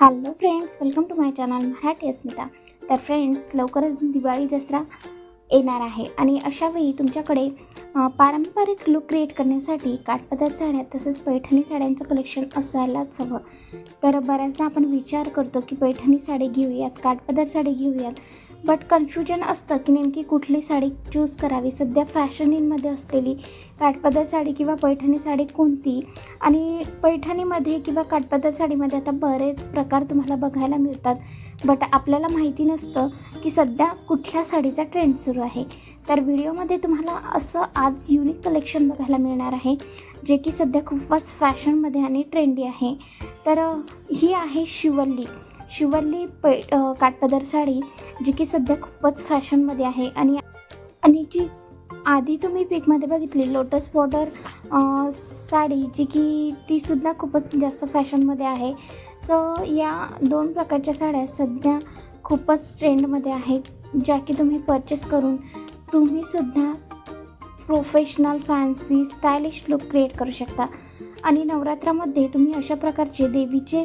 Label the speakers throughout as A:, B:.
A: Hello friends welcome to my channel Marathi Asmita तर friends लवकरच दिवाळी दसरा येणार आहे. आणि अशावेळी तुमच्याकडे पारंपरिक लुक क्रिएट करण्यासाठी काठपदर साड्या तसंच पैठणी साड्यांचं कलेक्शन असायलाच हवं. तर बऱ्याचदा आपण विचार करतो की पैठणी साडी घेऊयात काठपदर साडी घेऊयात. बट कन्फ्युजन असतं की नेमकी कुठली साडी चूज करावी? सध्या फॅशन इनमध्ये असलेली काठपदर साडी किंवा पैठणी साडी कोणती? आणि पैठणीमध्ये किंवा काठपदर साडीमध्ये आता बरेच प्रकार तुम्हाला बघायला मिळतात. बट आपल्याला माहिती नसतं की सध्या कुठल्या साडीचा ट्रेंड सुरू आहे. तर व्हिडिओमध्ये तुम्हाला असं आज युनिक कलेक्शन बघायला मिळणार आहे जे की सध्या खूपच फॅशनमध्ये आणि ट्रेंडी आहे. तर ही आहे शिवल्ली. शिवल्ली पै काठपदर साडी जी की सध्या खूपच फॅशनमध्ये आहे आणि आणि जी आधी तुम्ही पिकमध्ये बघितली लोटस बॉर्डर साडी जी की तीसुद्धा खूपच जास्त फॅशनमध्ये आहे. सो या दोन प्रकारच्या साड्या सध्या खूपच ट्रेंडमध्ये आहेत ज्या की तुम्ही परचेस करून तुम्हीसुद्धा professional fancy stylish look create करू शकता. आणि नवरात्रामध्ये तुम्ही अशा प्रकारचे देवीचे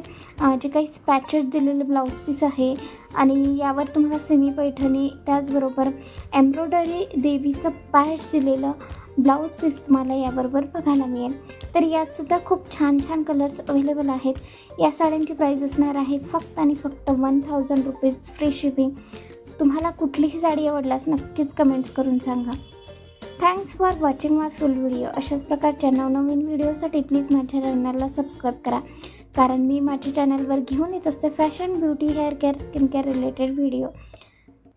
A: जे काही स्पॅचेस दिलेले ब्लाऊज पीस आहे आणि यावर तुम्हाला सेमी पैठणी त्याचबरोबर एम्ब्रॉयडरी देवीचं पॅच दिलेलं ब्लाऊज पीस तुम्हाला याबरोबर बघायला मिळेल. तर यातसुद्धा खूप छान छान कलर्स अवेलेबल आहेत. या साड्यांची प्राईस असणार आहे फक्त आणि फक्त one thousand rupees free shipping तुम्हाला कुठलीही साडी आवडल्यास नक्कीच कमेंट्स करून सांगा. Thanks for watching my full video अशाच प्रकारच्या नवनवीन व्हिडिओसाठी प्लीज माझ्या चॅनलला सबस्क्राईब करा. कारण मी माझ्या चॅनलवर घेऊन येत असते fashion beauty hair care skin care related video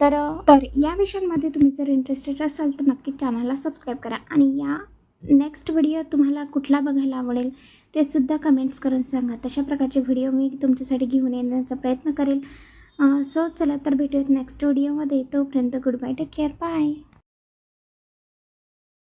A: तर तर या विषयांमध्ये तुम्ही जर इंटरेस्टेड असाल तर नक्की चॅनलला सबस्क्राईब करा. आणि या नेक्स्ट व्हिडिओ तुम्हाला कुठला बघायला आवडेल ते सुद्धा कमेंट्स करून सांगा. तशा प्रकारचे व्हिडिओ मी तुमच्यासाठी घेऊन येण्याचा प्रयत्न करेल. सो चला तर भेटूयात नेक्स्ट व्हिडिओमध्ये तोपर्यंत good bye take care bye